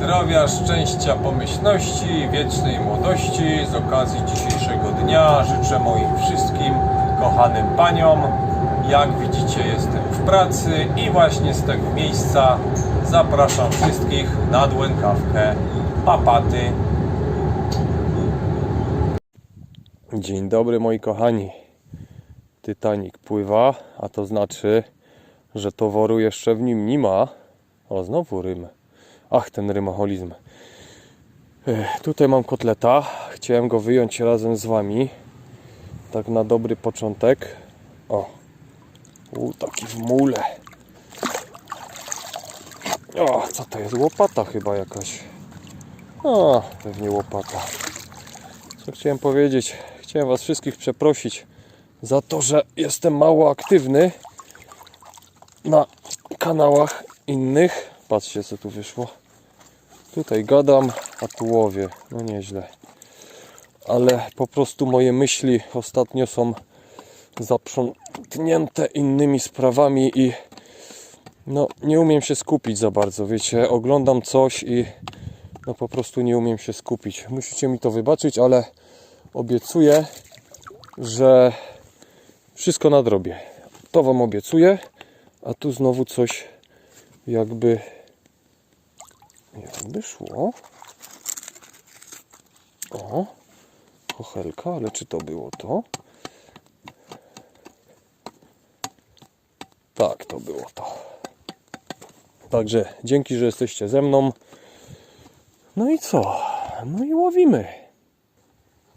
Zdrowia, szczęścia, pomyślności, wiecznej młodości. Z okazji dzisiejszego dnia życzę moim wszystkim kochanym paniom. Jak widzicie, jestem w pracy i właśnie z tego miejsca zapraszam wszystkich na dłękawkę papaty. Dzień dobry moi kochani. Titanic pływa, a to znaczy, że toworu jeszcze w nim nie ma. O, znowu rym. Ach, ten rymoholizm. Ech, Tutaj mam kotleta. Chciałem go wyjąć razem z wami. Tak na dobry początek. O. U, taki w mule. O, co to jest? Łopata chyba jakaś. O, pewnie łopata. Co chciałem powiedzieć? Chciałem was wszystkich przeprosić za to, że jestem mało aktywny na kanałach innych. Patrzcie, co tu wyszło. Tutaj gadam, a tu łowię. No nieźle. Ale po prostu moje myśli ostatnio są zaprzątnięte innymi sprawami i no nie umiem się skupić za bardzo, wiecie, oglądam coś i no po prostu nie umiem się skupić. Musicie mi to wybaczyć, ale obiecuję, że wszystko nadrobię. To wam obiecuję, a tu znowu coś jakby jakby szło. O, kochelka, ale czy to było to? Tak, to było to. Także dzięki, że jesteście ze mną. No i co? No i łowimy.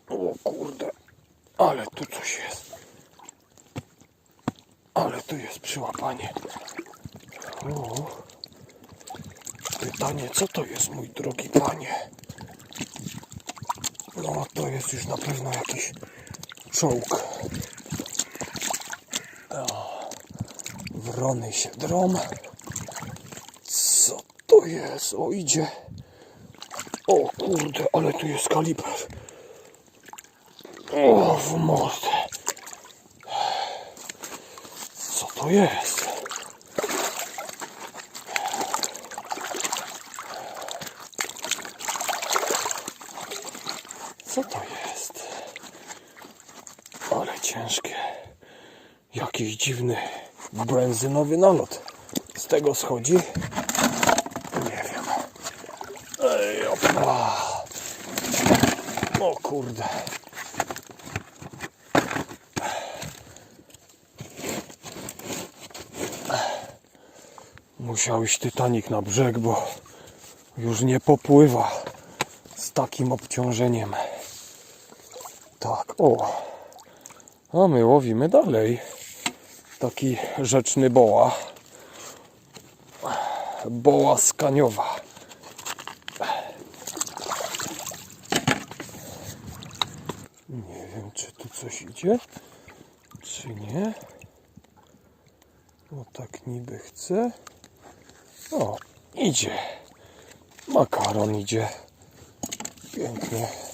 O kurde, ale tu coś jest. Ale tu jest przyłapanie. Pytanie, co to jest, mój drogi panie? No, to jest już na pewno jakiś czołg. O, wrony się drą. Co to jest? O, idzie. O kurde, ale tu jest kaliber. O, w mordę. Co to jest? Co to jest? Ale ciężkie. Jakiś dziwny benzynowy nalot. Z tego schodzi? Nie wiem. Ej, opa. O kurde. Musiał iść Titanic na brzeg, bo już nie popływa z takim obciążeniem. Tak, o. A my łowimy dalej. Taki rzeczny boła. Boła skaniowa. Nie wiem, czy tu coś idzie, czy nie. No tak niby chce. O, idzie. Makaron idzie. Pięknie.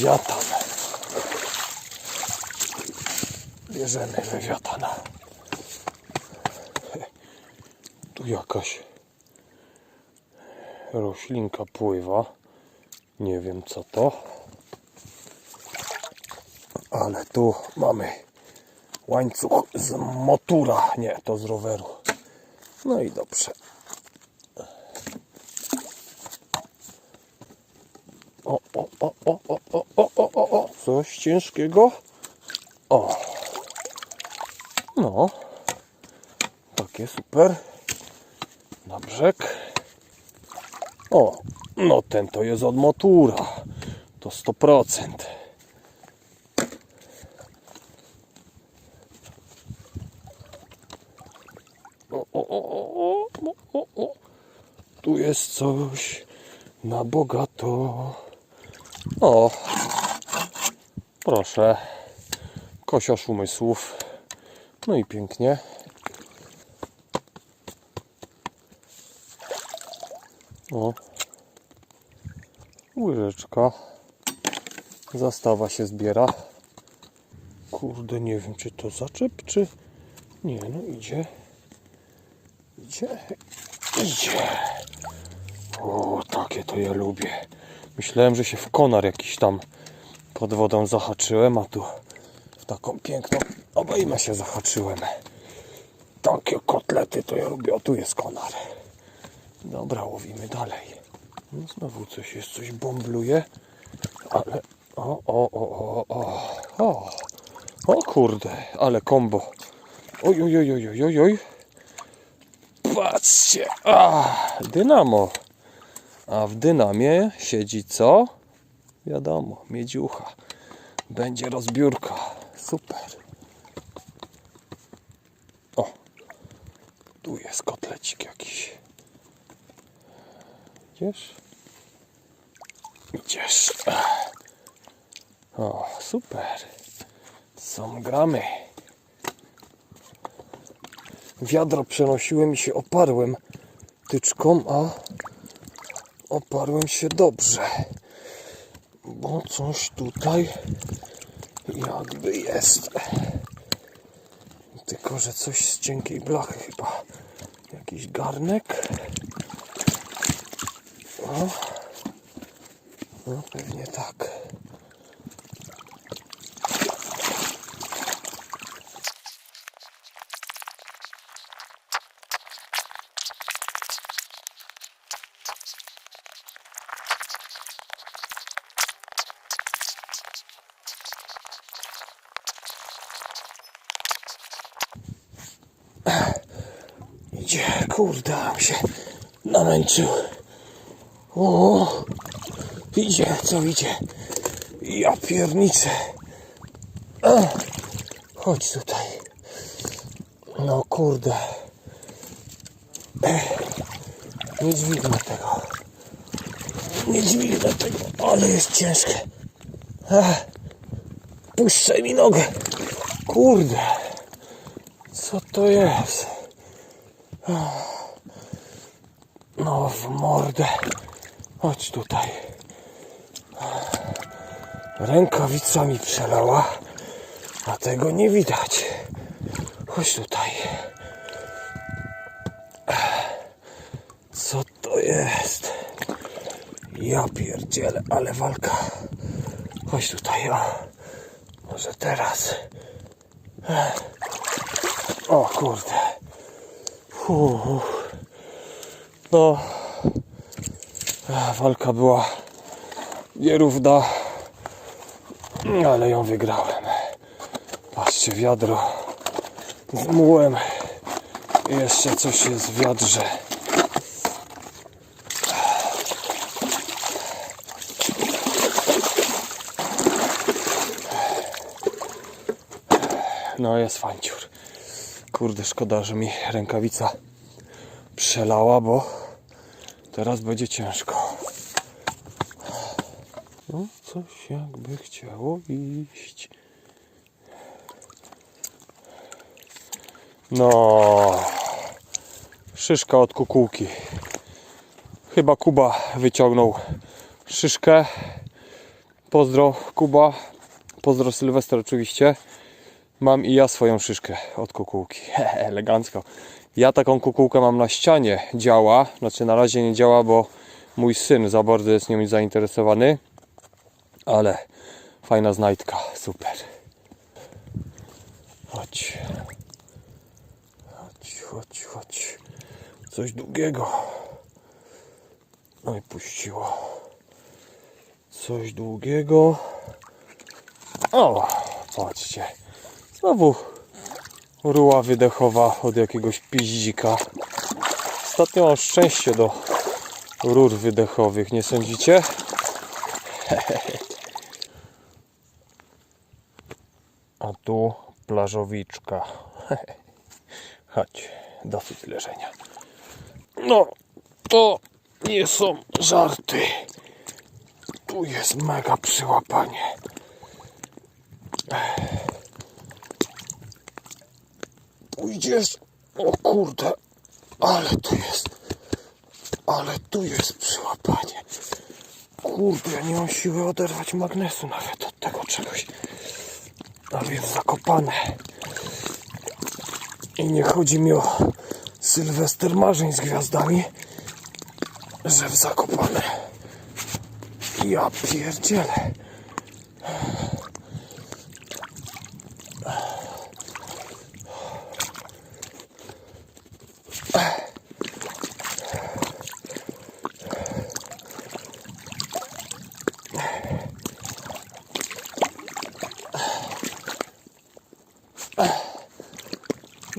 Lewiatan. Bierzemy lewiatana. Tu jakaś roślinka pływa. Nie wiem co to. Ale tu mamy łańcuch z motura. Nie, to z roweru. No i dobrze. O, o, o, o, o, o, o, o. Coś ciężkiego. O. No. Takie super. Na brzeg. O, no ten to jest od motura. To 100%. O, o, o, o, o, o, o. Tu jest coś na bogato. O, proszę. Kosiarz umysłów. No i pięknie. O. Łyżeczka. Zastawa się zbiera. Kurde, nie wiem, czy to zaczep, czy... Nie, no idzie. Idzie. Idzie. O, takie to ja lubię. Myślałem, że się w konar jakiś tam pod wodą zahaczyłem, a tu w taką piękną obejmę się zahaczyłem. Takie kotlety to ja lubię. O, tu jest konar. Dobra, łowimy dalej. No znowu coś jest, coś bąbluje. Ale... O, o, o, o, o, o. O kurde, ale kombo. Oj, oj, oj, oj, oj, oj. Patrzcie, a, dynamo. A w dynamie siedzi co? Wiadomo, miedziucha. Będzie rozbiórka. Super. O, tu jest kotlecik jakiś. Idziesz? Idziesz. O, super. Są gramy. Wiadro przenosiłem i się oparłem tyczką, a oparłem się dobrze. Bo coś tutaj jakby jest. Tylko, że coś z cienkiej blachy chyba. Jakiś garnek. O. No pewnie tak. Idzie, kurde, się namęczył. O, idzie, co idzie? Ja pierniczę. A, chodź tutaj. No kurde. Ech, nie dźwignę tego. Nie dźwignę tego, ale jest ciężkie. Ech, puszczaj mi nogę. Kurde. Co to jest? No w mordę. Chodź tutaj. Rękawica mi przelała, a tego nie widać. Chodź tutaj. Co to jest? Ja pierdzielę, ale walka. Chodź tutaj, a może teraz. O kurde. No, walka była nierówna, ale ją wygrałem. Patrzcie, wiadro z mułem. Jeszcze coś jest w wiadrze. No jest fanciur. Kurde, szkoda, że mi rękawica przelała, bo teraz będzie ciężko. No, coś jakby chciało iść. No, szyszka od kukułki. Chyba Kuba wyciągnął szyszkę. Pozdro Kuba. Pozdro Sylwester oczywiście. Mam i ja swoją szyszkę od kukułki. Elegancko. Ja taką kukułkę mam na ścianie. Działa. Znaczy na razie nie działa, bo mój syn za bardzo jest nią zainteresowany. Ale fajna znajdka. Super. Chodź. Chodź, chodź, chodź. Coś długiego. No i puściło. Coś długiego. O, patrzcie. Znowu ruła wydechowa od jakiegoś piździka. Ostatnio mam szczęście do rur wydechowych, nie sądzicie? A tu plażowiczka. Chodź, dosyć leżenia. No, to nie są żarty. Tu jest mega przyłapanie. Pójdziesz? O kurde, ale tu jest. Ale tu jest przyłapanie. Kurde, ja nie mam siły oderwać magnesu nawet. tego czegoś. A więc zakopane. I nie chodzi mi o Sylwester marzeń z gwiazdami, że w zakopane. Ja pierdzielę.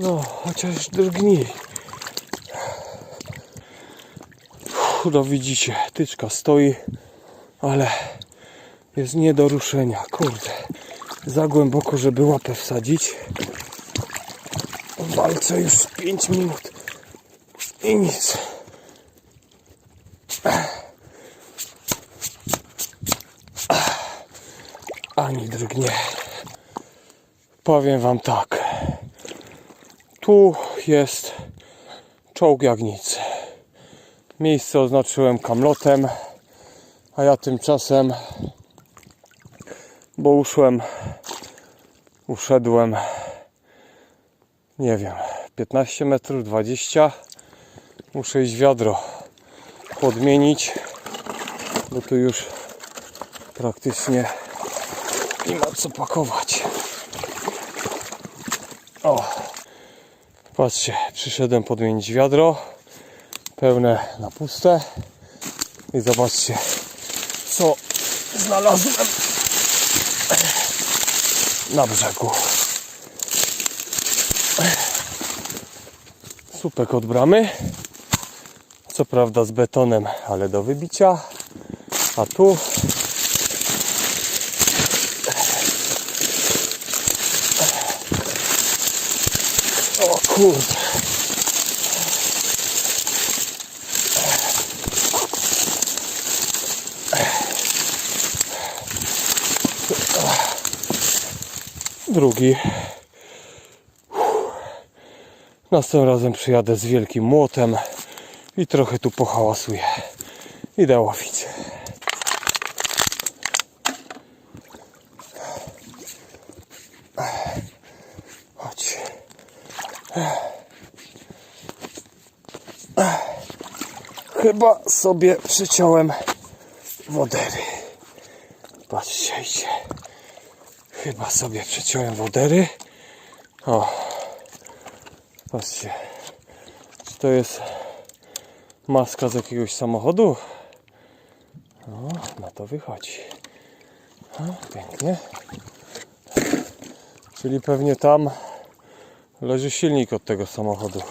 No, chociaż drgni. Uff, No widzicie, tyczka stoi, ale jest nie do ruszenia. Kurde, za głęboko, żeby łapę wsadzić. Walczę już 5 minut i nic. Ani drgnie. Powiem wam tak. Tu jest czołg Jagnicy. Miejsce oznaczyłem kamlotem, a ja tymczasem, bo uszłem, uszedłem, nie wiem, 15 metrów, 20. Muszę iść wiadro podmienić, bo tu już praktycznie nie ma co pakować. O! Patrzcie, przyszedłem podmienić wiadro pełne na puste i zobaczcie co znalazłem na brzegu. Słupek od bramy. Co prawda z betonem, ale do wybicia. A tu kurde. Drugi. Następnym razem przyjadę z wielkim młotem i trochę tu pohałasuję. Idę łowić. Chodź. Chyba sobie przyciąłem wodery. Patrzcie, idzie. Chyba sobie przyciąłem wodery. O. Patrzcie. Czy to jest maska z jakiegoś samochodu? O, na to wychodzi. O, pięknie. Czyli pewnie tam leży silnik od tego samochodu.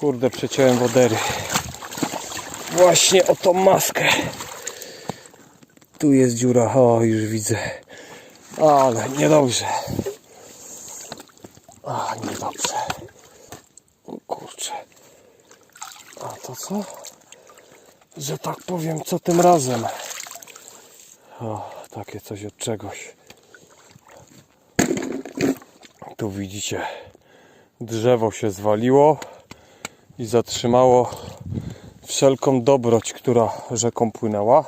Kurde, przeciąłem wodery. Właśnie o tą maskę. Tu jest dziura. O, już widzę. Ale niedobrze. A, niedobrze. O kurczę. A to co? Że tak powiem, co tym razem? O, takie coś od czegoś. Tu widzicie, drzewo się zwaliło i zatrzymało wszelką dobroć, która rzeką płynęła.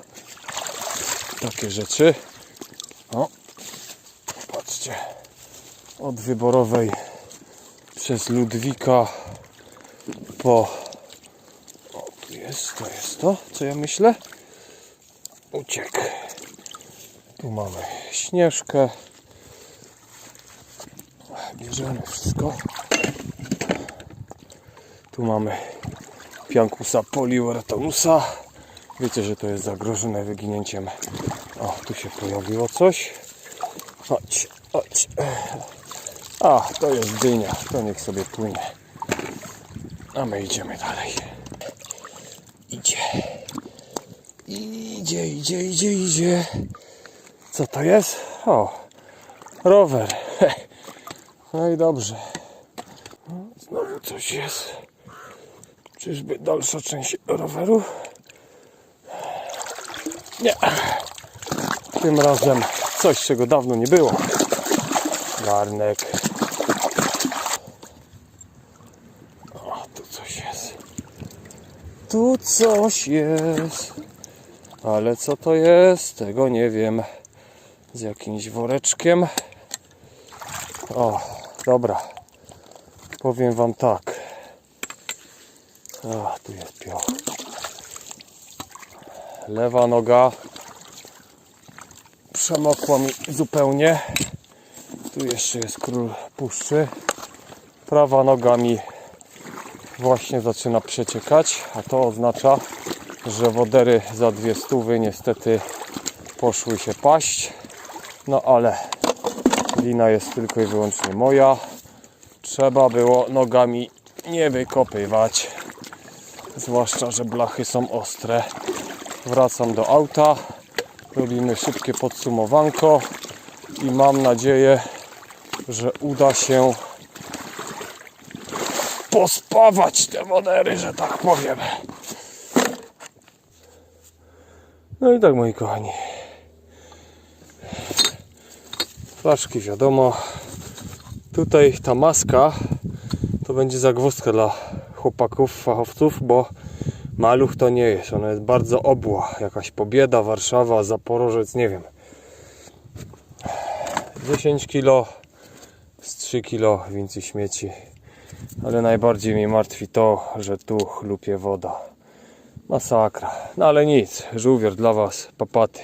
Takie rzeczy. O, patrzcie, od wyborowej przez Ludwika po. O, tu jest, to jest to, co ja myślę. Uciekł. Tu mamy śnieżkę. Bierzemy wszystko. Tu mamy Piankusa poliurethanusa. Wiecie, że to jest zagrożone wyginięciem. O, tu się pojawiło coś. Chodź, chodź. A, to jest dynia. To niech sobie płynie. A my idziemy dalej. Idzie. Idzie, idzie, idzie, idzie. Co to jest? O, rower. No i dobrze. Znowu coś jest. Czyżby dalsza część roweru? Nie. Tym razem coś, czego dawno nie było. Garnek. O, tu coś jest. Tu coś jest. Ale co to jest? Tego nie wiem. z jakimś woreczkiem. O, dobra. Powiem wam tak. A, tu jest pioch. Lewa noga przemokła mi zupełnie. Tu jeszcze jest król puszczy. Prawa noga mi właśnie zaczyna przeciekać, a to oznacza, że wodery za dwie stówy niestety poszły się paść. No ale lina jest tylko i wyłącznie moja. Trzeba było nogami nie wykopywać. Zwłaszcza, że blachy są ostre. Wracam do auta. Robimy szybkie podsumowanko i mam nadzieję, że uda się pospawać te wodery, że tak powiem. No i tak moi kochani. Flaszki wiadomo. Tutaj ta maska to będzie zagwozdka dla chłopaków, fachowców, bo maluch to nie jest. Ona jest bardzo obła. Jakaś pobieda, Warszawa, Zaporożec, nie wiem. 10 kilo z 3 kilo więcej śmieci. Ale najbardziej mnie martwi to, że tu chlupie woda. Masakra. No ale nic, żółwier dla Was, papaty.